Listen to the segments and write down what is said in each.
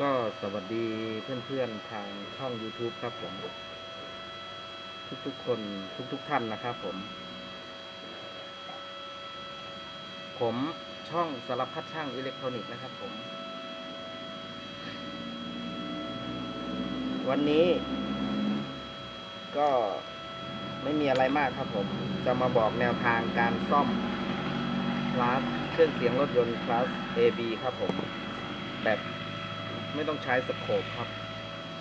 ก็สวัสดีเพื่อนๆทางช่อง YouTube ครับผม ทุกๆคนทุกๆท่านนะครับผม ผมช่องสารพัดช่างอิเล็กทรอนิกส์นะครับผม วันนี้ ก็ไม่มีอะไรมากครับผม จะมาบอกแนวทางการซ่อมคลาสเครื่องเสียงรถยนต์คลาส AB ครับผม แบบ ไม่ต้องใช้สโคปครับ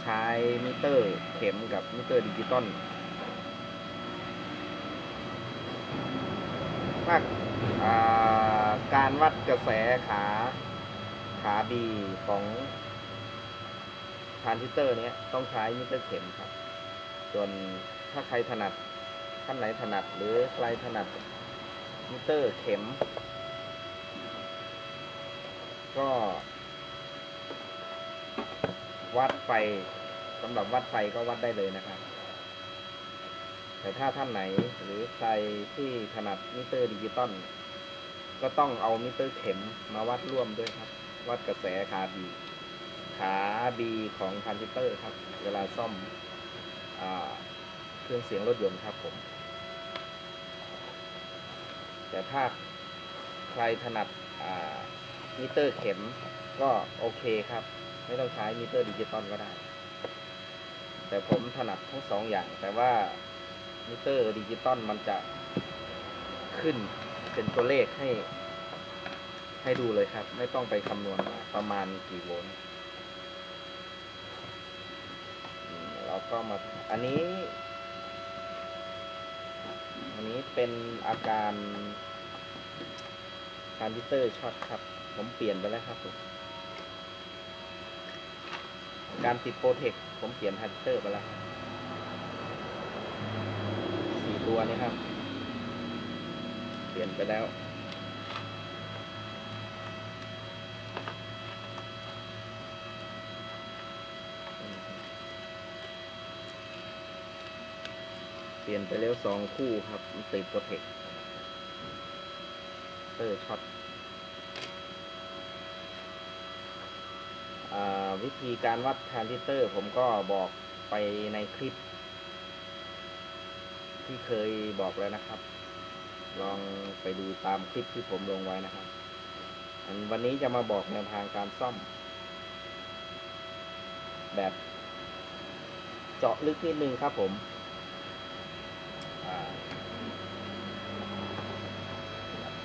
ใช้มิเตอร์เข็มกับมิเตอร์ดิจิตอลถ้าการวัดกระแสขาขาบีของทรานซิสเตอร์เนี้ยต้องใช้มิเตอร์เข็มครับ ส่วนถ้าใครถนัดท่านไหนถนัดหรือใครถนัดมิเตอร์เข็ม ก็ วัดไฟสำหรับวัดไฟก็วัดได้เลยนะครับ แต่ถ้าท่านไหนหรือใครที่ถนัดมิเตอร์ดิจิตอลก็ต้องเอามิเตอร์เข็มมาวัดร่วมด้วยครับ วัดกระแสขาบีขาบีของทรานซิสเตอร์ครับ เวลาซ่อมอเครื่องเสียงรถยนต์ครับผม แต่ถ้าใครถนัดมิเตอร์เข็มก็โอเคครับ ไม่ต้องใช้มิเตอร์ดิจิตอลก็ได้ แต่ผมถนัดทั้งสองอย่าง แต่ว่ามิเตอร์ดิจิตอลมันจะขึ้นเป็นตัวเลขให้ ให้ดูเลยครับ ไม่ต้องไปคำนวณว่าประมาณกี่โวลต์อืมแล้วก็มาอันนี้ อันนี้เป็นอาการทรานซิเตอร์ช็อตครับ ผมเปลี่ยนไปแล้วครับผม การติดโปรเทคผมเปลี่ยนทรานเตอร์ไปแล้วสี่ตัวนี้ครับ เปลี่ยนไปแล้ว เปลี่ยนไปแล้วสองคู่ครับ ติดโปรเทคเตอร์ช็อต อ่า วิธีการวัดทรานซิสเตอร์ ผมก็บอกไปในคลิป ที่เคยบอกแล้วนะครับ ลองไปดูตามคลิปที่ผมลงไว้นะครับ อันวันนี้จะมาบอกแนวทางการซ่อม แบบเจาะลึกนิดนึงครับผม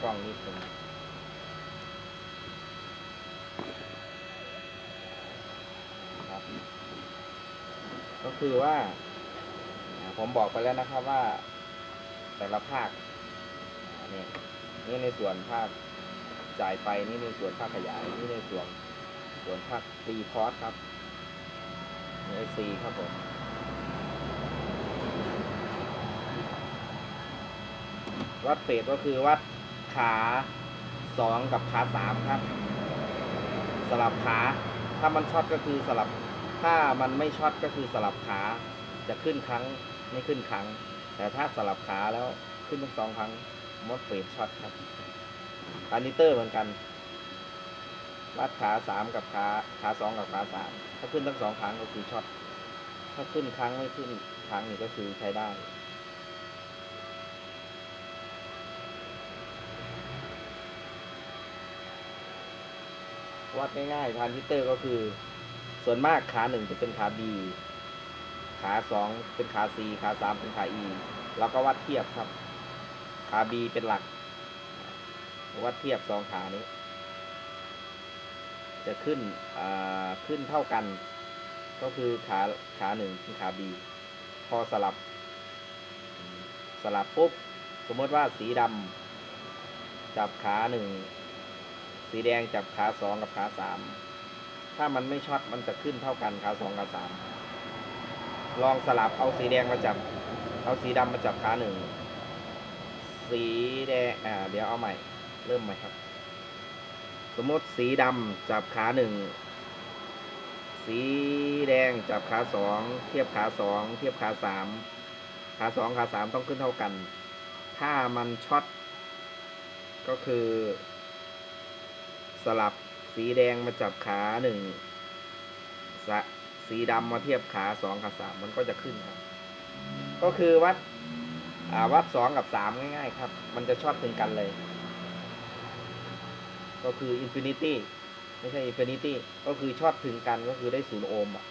กล้องนิดนึง ครับก็ คือว่า ผมบอกไปแล้วนะครับว่า แต่ละภาคเนี่ยนี่ในส่วนภาคจ่ายไฟนี่ในส่วนภาคขยายนี่ในส่วนส่วนภาครีคอร์สครับนี่ไอซีครับผมวัดเฟสก็คือวัดขาสองกับขาสามครับ สลับขา ถ้ามันช็อตก็คือสลับ ถ้ามันไม่ช็อตก็คือสลับขาจะขึ้นครั้งไม่ขึ้นครั้ง แต่ถ้าสลับขาแล้วขึ้นทั้งสองครั้งมดเฟสช็อตครับคานิเตอร์เหมือนกันวัดขาสามกับขาขาสองกับขาสามถ้าขึ้นทั้งสองครั้งก็คือช็อตถ้าขึ้นครั้งไม่ขึ้นครั้งนี่ก็คือใช้ได้วัดง่ายๆทานซิเตอร์ก็คือ ส่วนมากขาหนึ่งจะเป็นขา B ขาสองเป็นขา C ขาสามเป็นขา E แล้วก็วัดเทียบครับ ขา B เป็นหลัก วัดเทียบสองขานี้ จะขึ้นอ่าขึ้นเท่ากัน ก็คือขาขาหนึ่งเป็นขา B พอสลับ สลับปุ๊บ สมมติว่าสีดำจับขาหนึ่งสีแดงจับขาสองกับขาสาม ถ้ามันไม่ช็อตมันจะขึ้นเท่ากันขาสองกับสามลองสลับเอาสีแดงมาจับ เอาสีดำมาจับขาหนึ่ง สีแดงอ่าเดี๋ยวเอาใหม่ เริ่มใหม่ครับ สมมติสีดำจับขาหนึ่ง สีแดงจับขาสองเทียบขาสองเทียบขาสามขาสองขาสามต้องขึ้นเท่ากัน ถ้ามันช็อตก็คือ สลับ สีแดงมาจับขาหนึ่งส,สีดำมาเทียบขาสองกับสามมันก็จะขึ้นครับ ก็คือวัดวัดสองกับสามง่าย ๆ ครับ มันจะชอบถึงกันเลย ก็คืออินฟินิตี้ไม่ใช่อินฟินิตี้ก็คือชอบถึงกันก็คือได้ศูนย์โอห์มอะ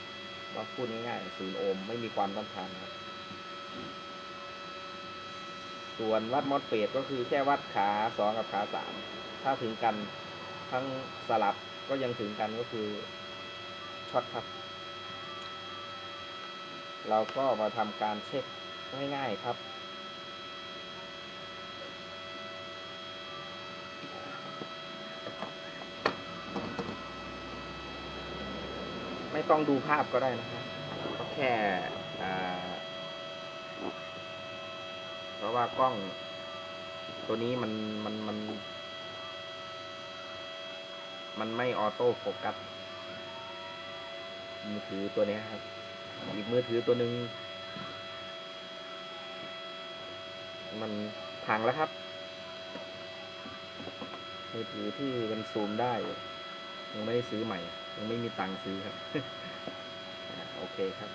ว่าพูดง่ายๆศูนย์โอห์มไม่มีความต้านทานครับส่วนวัดมอสเฟตก็คือแค่วัดขาสองกับขาสามถ้าถึงกัน ทั้งสลับก็ยังถึงกันก็คือช็อตครับ เราก็มาทำการเช็คง่ายๆครับ ไม่ต้องดูภาพก็ได้นะครับก็แค่อ่าเพราะว่ากล้องตัวนี้มันมันมัน มันไม่ออโต้โฟกัสมือถือตัวนี้ครับ อีกมือถือตัวหนึ่งมันพังแล้วครับ มือถือที่มันซูมได้ ยังไม่ได้ซื้อใหม่ ยังไม่มีตังค์ซื้อครับโอเคครับ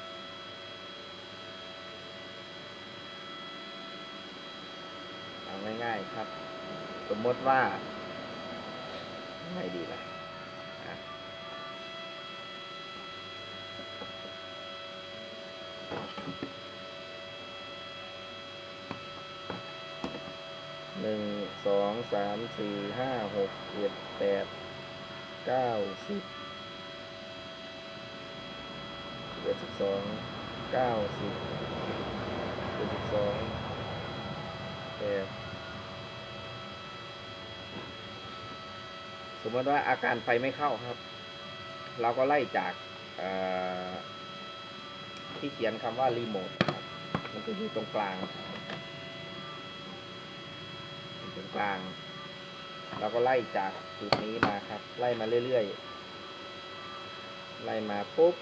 เอาง่ายๆครับ สมมติว่า ไม่ดีล่ะหนึ่ง สามสี่ห้าหกเจ็ดแปดเก้าสิบเจ็ดสิบสองเก้าสิบเจ็ดสิบสองแปดสมมติว่าอาการไฟไม่เข้าครับ เราก็ไล่จากที่เขียนคำว่ารีโมทมันจะอยู่ตรงกลาง อยู่ตรง กลาง เราก็ไล่จากจุดนี้มาครับ ไล่มาเรื่อยๆ ไล่มาปุ๊บ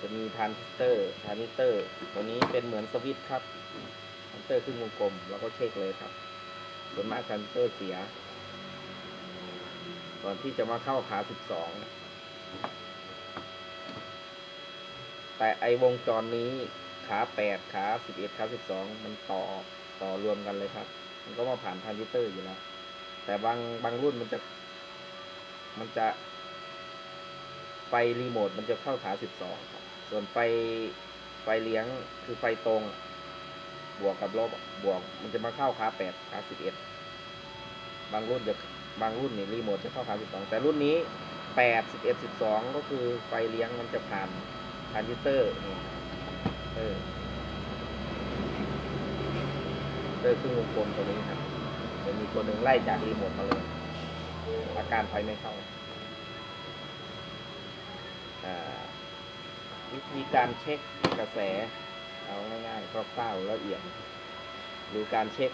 จะมีทรานซิสเตอร์ทรานซิสเตอร์ตัวนี้เป็นเหมือนสวิตช์ครับทรานซิสเตอร์ครึ่งวงกลมเราก็เช็คเลยครับ ส่วนมากทรานซิสเตอร์เสีย ก่อนที่จะมาเข้าขา 12 แต่ไอวงจรนี้ขา 8 ขา 11 ขา 12 มันต่อ ต่อรวมกันเลยครับ มันก็มาผ่านทรานิเตอร์อยู่แล้ว แต่บางบางรุ่นมันจะ มันจะ ไฟรีโมทมันจะเข้าขา12ครับ ส่วนไฟไฟเลี้ยงคือไฟตรง บวกกับลบบวก มันจะมาเข้าขา8ขา11บางรุ่นจะบางรุ่นนี่รีโมทจะเข้าขา12แต่รุ่นนี้8 11 12ก็คือไฟเลี้ยงมันจะผ่านทรานซิสเตอร์นี่เออเต อร์ครึ่งวงกลมตัวนี้ครับจะมีตัวหนึ่งไล่จากรีโมทมาเลยอาการไฟไม่เข้าอ่าวิธีการเช็คกระแส เอาง่ายๆคร่าวๆละเอียดหรือการเช็ค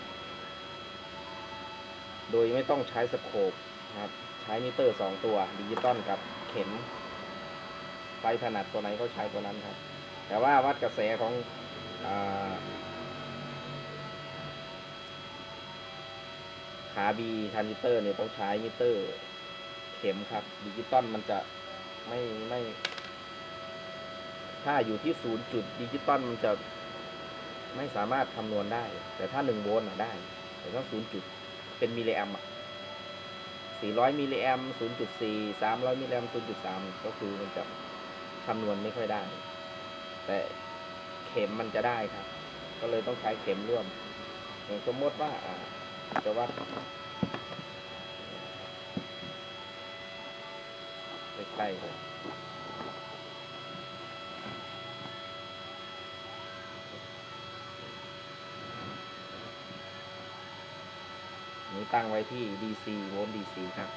โดยไม่ต้องใช้สโคปครับ ใช้มิเตอร์สองตัวดิจิตอลกับเข็มไฟถนัดตัวไหนก็ใช้ตัวนั้นครับ แต่ว่าวัดกระแสของอ ขาบีทรานซิสเตอร์เนี่ยต้องใช้มิเตอร์ เข็มครับดิจิตอลมันจะไม่ไม่ ถ้าอยู่ที่ศูนย์จุดดิจิตอลมันจะไม่สามารถคำนวณได้ แต่ถ้าหนึ่งโวลต์อะได้ แต่ถ้าศูนย์จุดเป็นมิลลิแอมอะสี่ร้อยมิลลิแอมศูนย์จุดสี่สามร้อยมิลลิแอมศูนย์จุดสามก็คือมันจะคำนวณไม่ค่อยได้ แต่เข็มมันจะได้ครับ ก็เลยต้องใช้เข็มร่วม อย่างสมมติว่าอ่า จะวัดใกล้ๆเลยนี้ตั้งไว้ที่ DC โวลต์ DC ครับ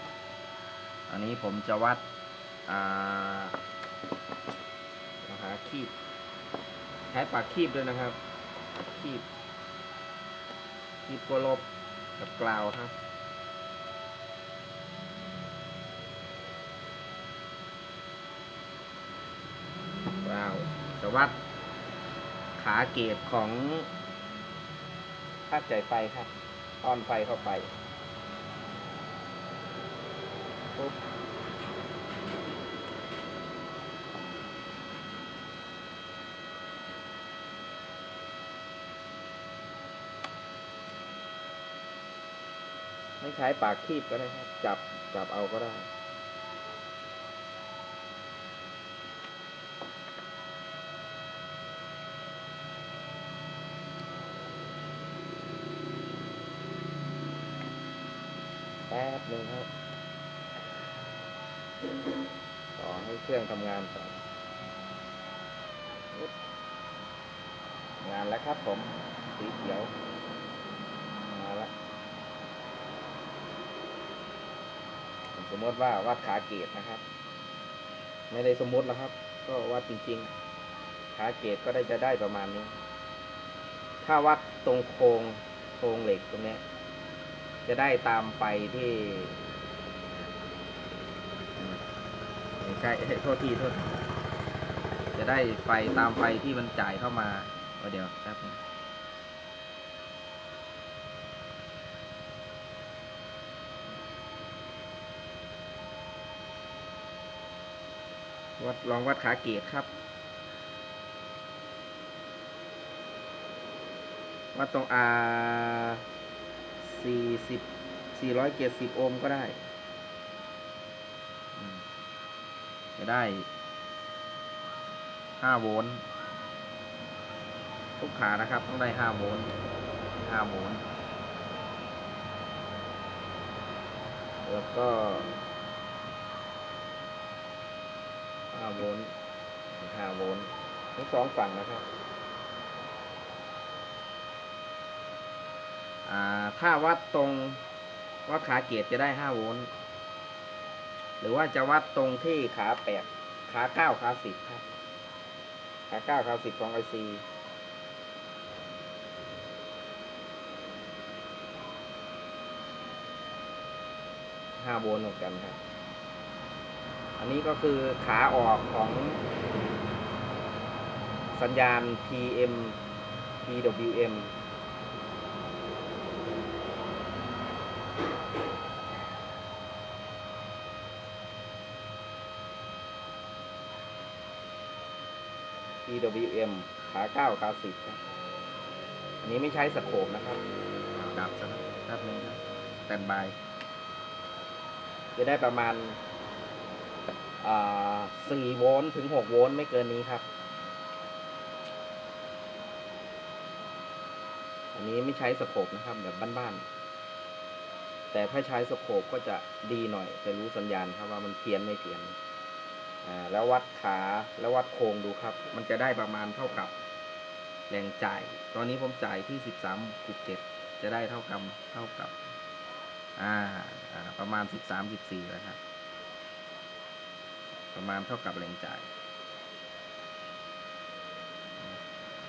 อันนี้ผมจะวัดอ่าเอาหาคีบใช้ปากคีบด้วยนะครับปากคีบคีบกัวลบ กับกล่าวครับกล่าวจะวัดขาเกตของภาตุใจไฟครับออนไฟเข้าไปปุ๊บ ใช้ปากคีบก็ได้ครับ จับจับเอาก็ได้ แป๊บหนึ่งครับต่อให้เครื่องทำงานก่อนงานแล้วครับผม สีเขียว มาแล้ว สมมติว่าวัดขาเกตนะครับ ไม่ได้สมมติแล้วครับ ก็วัดจริงๆ ขาเกตก็ได้จะได้ประมาณนี้ ถ้าวัดตรงโครงโครงเหล็กตรงนี้ จะได้ตามไฟที่อืมไม่ใช่โทษทีโทษจะได้ไฟตามไฟที่มันจ่ายเข้ามาเดี๋ยวแป๊บ วัดลองวัดขาเกตครับ วัดตรง R สี่สิบสี่ร้อยเจ็ดสิบโอห์มก็ได้ จะได้ห้าโวลต์ทุกขานะครับ ต้องได้ห้าโวลต์ห้าโวลต์แล้วก็ ห้าโวลต์ห้าโวลต์ทั้งสองฝั่งนะครับถ้าวัดตรงวัดขาเกียรจะได้ห้าโวลต์หรือว่าจะวัดตรงที่ขาแปดขาเก้าขาสิบครับ ขาเก้าขาสิบของไอซีห้าโวลต์เหมือนกันครับ อันนี้ก็คือขาออกของสัญญาณ PM PWM PWM ขาเก้าขาสิบครับอันนี้ไม่ใช้สโคปนะครับ ดับซะนะแป๊บนึงครับแตนบาย จะได้ประมาณ สี่โวลต์ถึงหกโวลต์ไม่เกินนี้ครับ อันนี้ไม่ใช้สโคปนะครับแบบบ้านๆ แต่ถ้าใช้สโคปก็จะดีหน่อย จะรู้สัญญาณครับว่ามันเพี้ยนไม่เพี้ยน อ่า แล้ววัดขาแล้ววัดโครงดูครับ มันจะได้ประมาณเท่ากับแรงจ่าย ตอนนี้ผมจ่ายที่สิบสามจุดเจ็ดจะได้เท่ากับเท่ากับ อ่า ประมาณสิบสามสิบสี่แล้วครับ ประมาณเท่ากับแรงจ่าย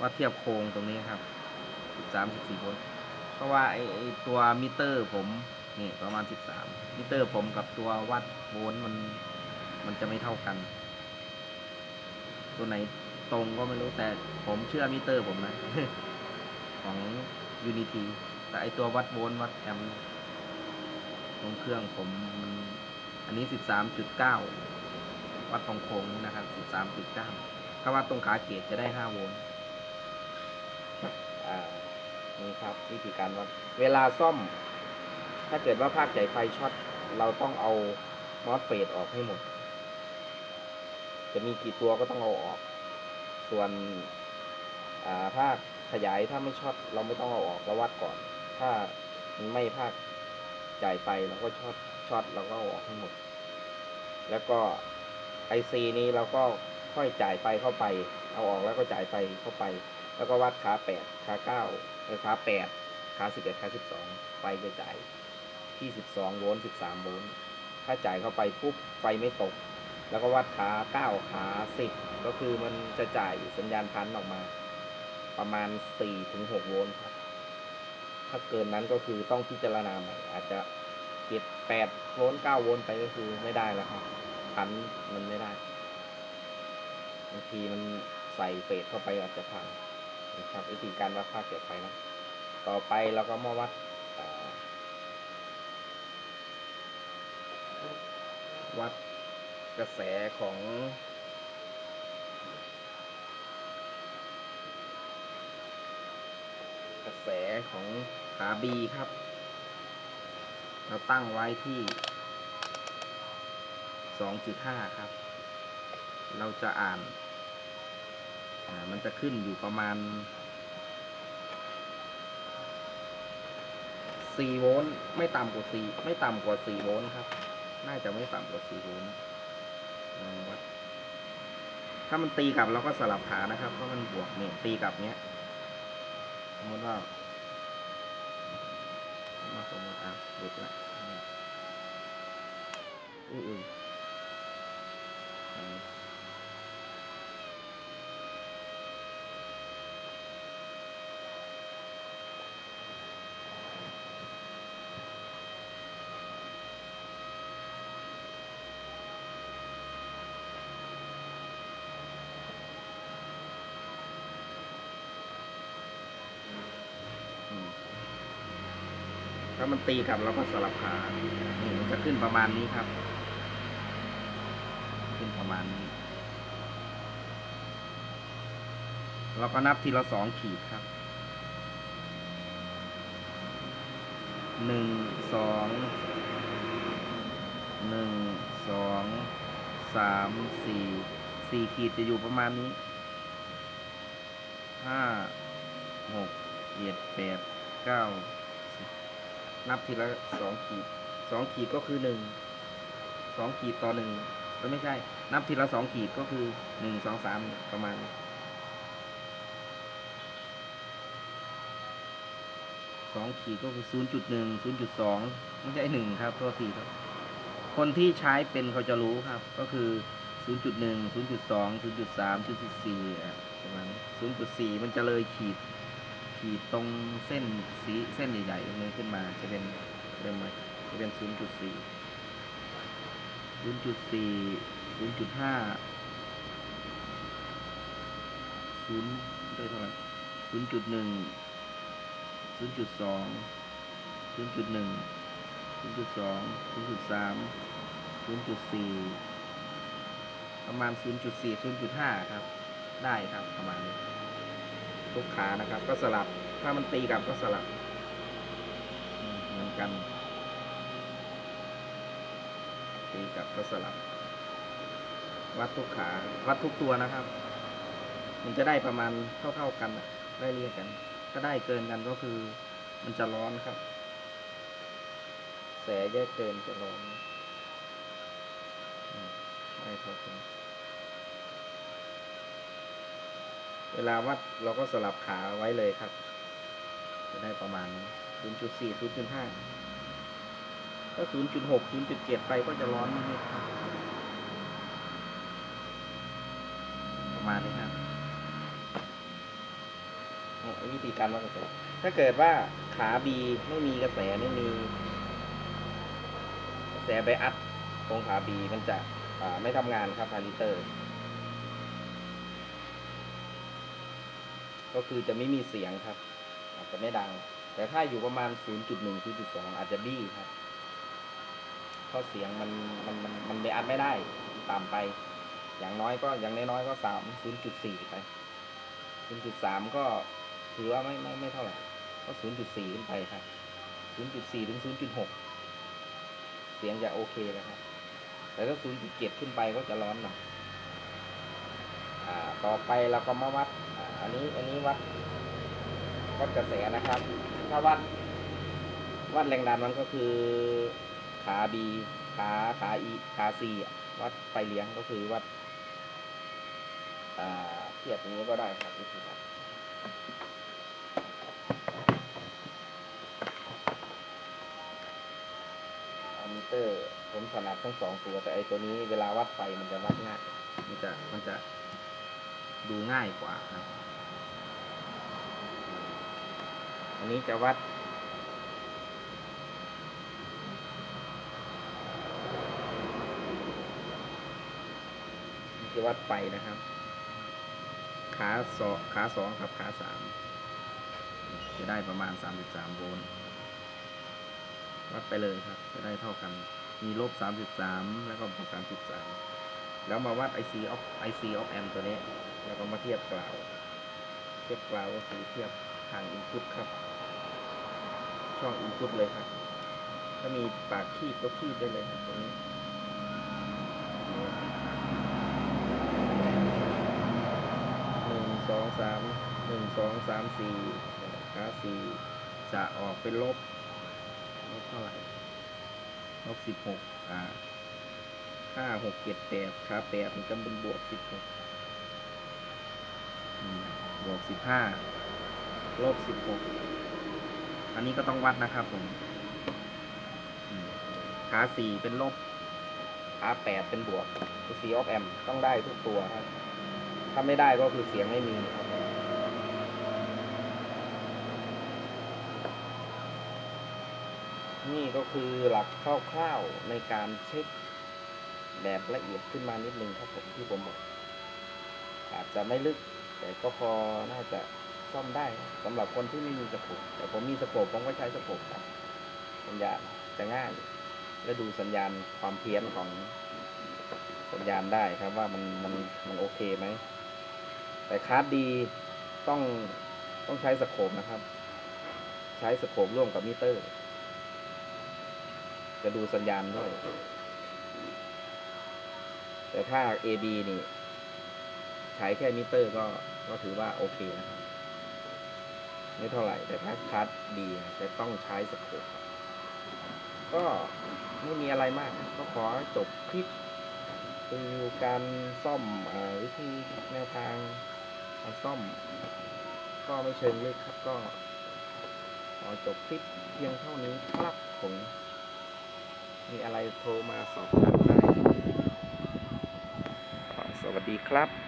วัดเทียบโครงตรงนี้ครับสิบามสิบสี่โวลต์เพราะว่าไอไอตัวมิเตอร์ผมนี่ประมาณสิบสามมิเตอร์ผมกับตัววัดโวลต์มันมันจะไม่เท่ากัน ตัวไหนตรงก็ไม่รู้แต่ผมเชื่อมิเตอร์ผมนะ ของ Unity แต่ไอตัววัดโวลต์วัดแอมป์ตรงเครื่องผมมันอันนี้13.9 วัดตรงโค้งนี่นะครับ13.9ถ้าวัดตรงขาเกตจะได้5โวลต์นี่ครับวิธีการวัดเวลาซ่อม ถ้าเกิดว่าภาคจ่ายไฟช็อตเราต้องเอามอสเฟดออกให้หมด จะมีกี่ตัวก็ต้องเอาออก ส่วนอ่าภาคขยายถ้าไม่ช็อตเราไม่ต้องเอาออกเราวัดก่อน ถ้าไม่ภาคจ่ายไฟเราก็ช็อตช็อตเราก็เอาออกให้หมด แล้วก็ ไอซีนี้เราก็ค่อยจ่ายไฟเข้าไป เอาออกแล้วก็จ่ายไฟเข้าไป แล้วก็วัดขาแปดขาเก้าเออขาแปดขาสิบเอ็ดขาสิบสองไฟจะจ่ายที่สิบสองโวลต์สิบสามโวลต์ถ้าจ่ายเข้าไปปุ๊บไฟไม่ตก แล้วก็วัดขาเก้าขาสิบก็คือมันจะจ่ายสัญญาณพันออกมา ประมาณสี่ถึงหกโวลต์ครับ ถ้าเกินนั้นก็คือต้องพิจารณาใหม่อาจจะเจ็ดแปดโวลต์เก้าโวลต์ไปก็คือไม่ได้แล้วครับ พันมันไม่ได้บางทีมันใส่เฟสเข้าไปอาจจะพังนะครับวิธีการวัดค่าเกิดไฟนะต่อไปเราก็มาวัดวัดกระแสของกระแสของขาบีครับ เราตั้งไว้ที่ สองจุดห้าครับ เราจะอ่านมันจะขึ้นอยู่ประมาณสี่โวลต์ไม่ต่ำกว่าสี่ไม่ต่ำกว่าสี่โวลต์ครับ น่าจะไม่ต่ำกว่าสี่โวลต์ลองวัดถ้ามันตีกลับเราก็สลับขานะครับ เพราะมันบวกเนี่ยตีกลับเนี้ย สมมติว่ามาสมมติอะหลุดละอุ้ยอุ้ามันตีกลับเราก็สลับขานี่มันจะขึ้นประมาณนี้ครับ ขึ้นประมาณนี้ เราก็นับทีละสองขีดครับหนึ่งสองหนึ่งสองสามสี่สี่ขีดจะอยู่ประมาณนี้ห้าหกเจ็ดแปดเก้า นับทีละสองขีดสองขีดก็คือหนึ่งสองขีดต่อหนึ่งก็ไม่ใช่ นับทีละสองขีดก็คือหนึ่งสองสามประมาณสองขีดก็คือศูนย์จุดหนึ่งศูนย์จุดสองไม่ใช่หนึ่งครับตัวทีครับ คนที่ใช้เป็นเขาจะรู้ครับ ก็คือศูนย์จุดหนึ่งศูนย์จุดสองศูนย์จุดสามศูนย์จุดสี่ประมาณศูนย์จุดสี่มันจะเลยขีด ขีดตรงเส้นสีเส้นใหญ่ๆตรงนี้ขึ้นมาจะเป็นเริ่มมาจะเป็นศูนย์จุดสี่ศูนย์จุดสี่ศูนย์จุดห้าศูนย์ได้เท่าไหร่ศูนย์จุดหนึ่งศูนย์จุดสองศูนย์จุดหนึ่งศูนย์จุดสองศูนย์จุดสามศูนย์จุดสี่ประมาณศูนย์จุดสี่ศูนย์จุดห้าครับ ได้ครับ ประมาณนี้ ทุกขานะครับ ก็สลับ ถ้ามันตีกลับก็สลับ เหมือนกัน ตีกลับก็สลับ วัดทุกขา วัดทุกตัวนะครับ มันจะได้ประมาณเท่าๆกันได้เรียกกัน ถ้าได้เกินกันก็คือ มันจะร้อนครับ แสเยอะเกินจะร้อนอืมได้เท่ากัน เวลาวัดเราก็สลับขาไว้เลยครับ จะได้ประมาณ 0.4 0.5ถ้า0.6 0.7 ไปก็จะร้อนนิดๆครับประมาณนี้ครับวิธีการวัดกระแส ถ้าเกิดว่าขา B ไม่มีกระแสไม่มี กระแสไปอัดตรงขา B มันจะไม่ทำงานครับพาริเตอร์ ก็คือจะไม่มีเสียงครับ อาจจะไม่ดัง แต่ถ้าอยู่ประมาณ 0.1 0.2 อาจจะบี้ครับเพราะเสียงมันมันมันมันไม่อัดไม่ได้ต่ำไป อย่างน้อยก็อย่างน้อยๆก็สาม0.4ไป0.3ก็ถือว่าไม่ไม่ไม่เท่าไหร่ก็0.4ขึ้นไปครับ0.4ถึง0.6เสียงจะโอเคนะครับ แต่ถ้า0.7ขึ้นไปก็จะร้อนหน่อยอ่าต่อไปเราก็มาวัด อันนี้อันนี้วัดวัดกระแสนะครับ ถ้าวัด วัดแรงดันมันก็คือขา B ขาขา E ขา C อะวัดไฟเลี้ยงก็คือวัดอ่าเทียบอย่างนี้ก็ได้ครับวิธีการอมิเตอร์ผมถนัดทั้งสองตัวแต่ไอตัวนี้เวลาวัดไฟมันจะวัดง่ายมันจะมันจะ ดูง่ายกว่าครับอันนี้จะวัดนี่คือวัดไฟนะครับ ขาสองขาสองกับขาสามจะได้ประมาณสามสิบสามโวลต์วัดไปเลยครับ จะได้เท่ากัน มีลบสามสิบสามแล้วก็บวกสามสิบสามแล้วมาวัด IC of IC of M ตัวนี้ แล้วก็มาเทียบกล่าว เทียบกล่าวก็คือเทียบทาง input ครับ ช่อง input เลยครับ ถ้ามีปากคีบก็คีบได้เลยครับตรงนี้หนึ่งสองสามหนึ่งสองสามสี่ขาสี่จะออกเป็นลบลบเท่าไหร่ลบสิบหกอ่าห้าหกเจ็ดแปดขาแปดมันก็เป็นบวกสิบหก บวกสิบห้าลบสิบหกอันนี้ก็ต้องวัดนะครับผมขาสี่เป็นลบขาแปดเป็นบวกคือสีออฟแอมต้องได้ทุกตัวครับ ถ้าไม่ได้ก็คือเสียงไม่มีครับนี่ก็คือหลักคร่าวๆในการเช็คแบบละเอียดขึ้นมานิดนึงครับผมที่ผมบอกอาจจะไม่ลึก แต่ก็พอน่าจะซ่อมได้นะสำหรับคนที่ไม่มีสโคปแต่ผมมีสโคปผมก็ใช้สโคปครับ สัญญาณจะง่ายและดูสัญญาณความเพี้ยนของสัญญาณได้ครับว่ามันมันมันโอเคไหม แต่คาร์ดดีต้องต้องใช้สโคปนะครับ ใช้สโคปร่วมกับมิเตอร์ จะดูสัญญาณด้วย แต่ถ้า AB นี่ ใช้แค่มิเตอร์ก็ก็ถือว่าโอเคนะครับไม่เท่าไหร่แต่ถ้าคัดดีจะต้องใช้สโคปก็ไม่มีอะไรมาก ก็ขอจบคลิปคือการซ่อมวิธีแนวทางการซ่อม ก็ไม่เชิงลึกครับก็ขอจบคลิปเพียงเท่านี้ครับผมมีอะไรโทรมาสอบถามได้ สวัสดีครับ